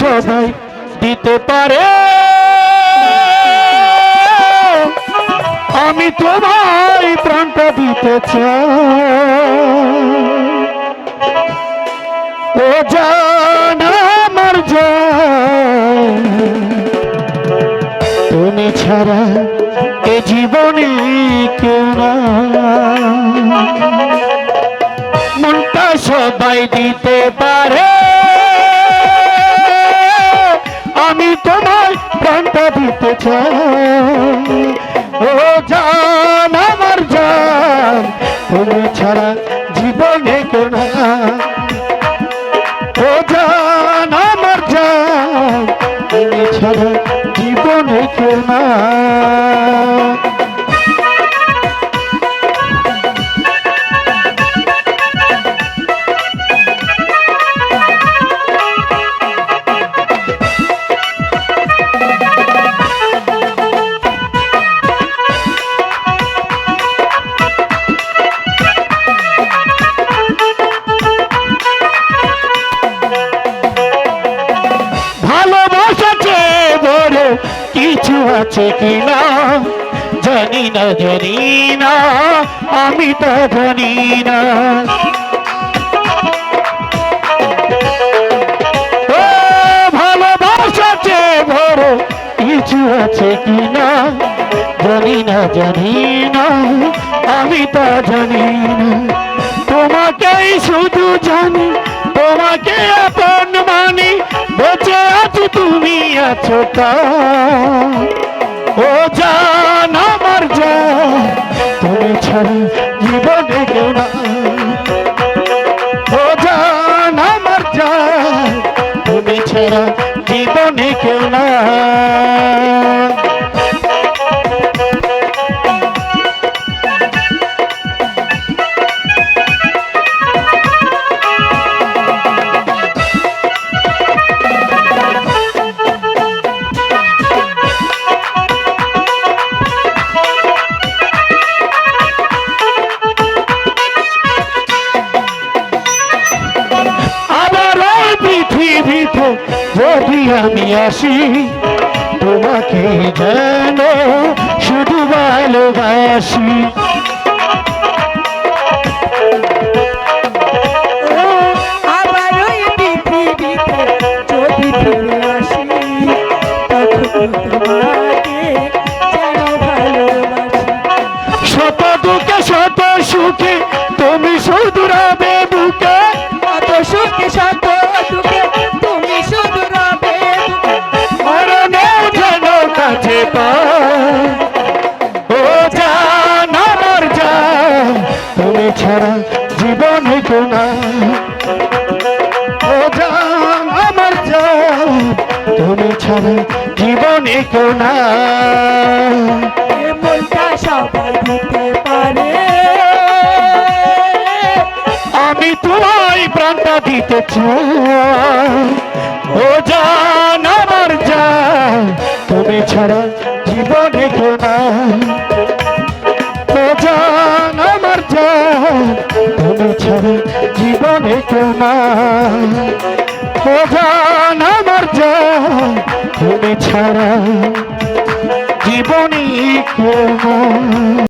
সবাই দিতে পারে। আমি তোমায় প্রাণটা দিতে চাই। জান আমার তুমি ছাড়া এ জীবনে কেউ না মনটা সবাই দিতে পারে। চাই ও জান, আমার জান, তুমি ছাড়া জীবনে কোনা ও জান, আমার জান, তুমি ছাড়া জীবনে কেউ আছে কিনা? জানি না জানি না, আমি তা জানি না। ও, ভালোবাসা চেয়ে কিছু আছে কিনা? জানি না জানি না, আমি তা জানি না। তোমাকেই শুধু জানি, তোমাকে আপন মানি, বেঁচে আছো তুমি আছো তা পৃথিবীতে যদি আমি আসি তোমাকে যেন শুধু ভালোবাসি। শত দুঃখে শত সুখে তুমি শুধু ছাড়া জীবনে কেউ না। ও আমার জান তুমি ছাড়া জীবনে কেউ না। সবাই দিতে পারে। আমি তোমায় প্রাণটা দিতে চাই। ও জান আমার জান তুমি ছাড়া জীবনে কেউ না। তুমি ছাড়া জীবনে কেউ না ও জান আমার জান তুমি ছাড়া